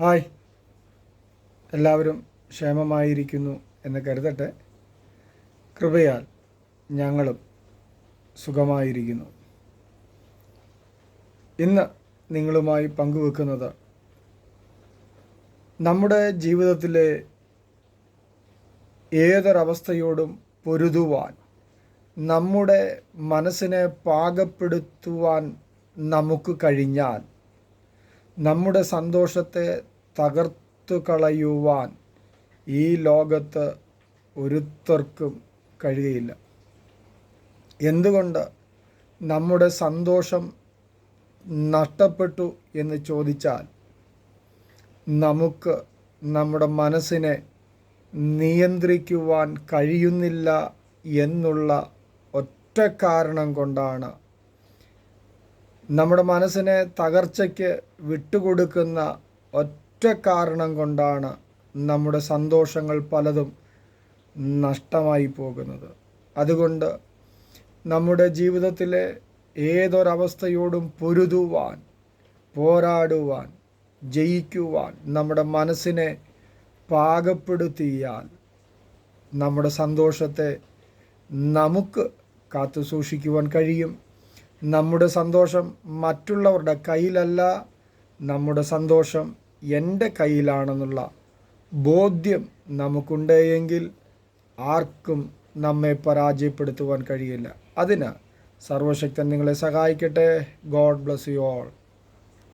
Hi. എല്ലാവരും ക്ഷേമമായിരിക്കുന്നു എന്ന് കരുതട്ടെ. കൃപയാൽ ഞങ്ങളും സുഖമായിരിക്കുന്നു. ഇന്ന് നിങ്ങളുമായി പങ്കുവെക്കുന്നത് നമ്മുടെ ജീവിതത്തിലെ ഏതൊരവസ്ഥയോടും പൊരുതുവാൻ നമ്മുടെ മനസ്സിനെ പാകപ്പെടുത്തുവാൻ നമുക്ക് കഴിഞ്ഞാൽ നമ്മുടെ സന്തോഷത്തെ തകർത്തു കളയുവാൻ ഈ ലോകത്ത് ഒരുത്തർക്കും കഴിയുകയില്ല. എന്തുകൊണ്ട് നമ്മുടെ സന്തോഷം നഷ്ടപ്പെട്ടു എന്ന് ചോദിച്ചാൽ നമുക്ക് നമ്മുടെ മനസ്സിനെ നിയന്ത്രിക്കുവാൻ കഴിയുന്നില്ല എന്നുള്ള ഒറ്റ കാരണം കൊണ്ടാണ് നമ്മുടെ മനസ്സിനെ തകർച്ചയ്ക്ക് വിട്ടുകൊടുക്കുന്ന ഒറ്റ കാരണം കൊണ്ടാണ് നമ്മുടെ സന്തോഷങ്ങൾ പലതും നഷ്ടമായി പോകുന്നത്. അതുകൊണ്ട് നമ്മുടെ ജീവിതത്തിലെ ഏതൊരവസ്ഥയോടും പൊരുതുവാൻ പോരാടുവാൻ ജയിക്കുവാൻ നമ്മുടെ മനസ്സിനെ പാകപ്പെടുത്തിയാൽ നമ്മുടെ സന്തോഷത്തെ നമുക്ക് കാത്തു സൂക്ഷിക്കുവാൻ കഴിയും. നമ്മുടെ സന്തോഷം മറ്റുള്ളവരുടെ കയ്യിലല്ല നമ്മുടെ സന്തോഷം എന്റെ കയ്യിലാണെന്നുള്ള ബോധ്യം നമുക്കുണ്ടെങ്കിൽ ആർക്കും നമ്മെ പരാജയപ്പെടുത്തുവാൻ കഴിയില്ല. അതിന് സർവശക്തൻ നിങ്ങളെ സഹായിക്കട്ടെ. God bless you all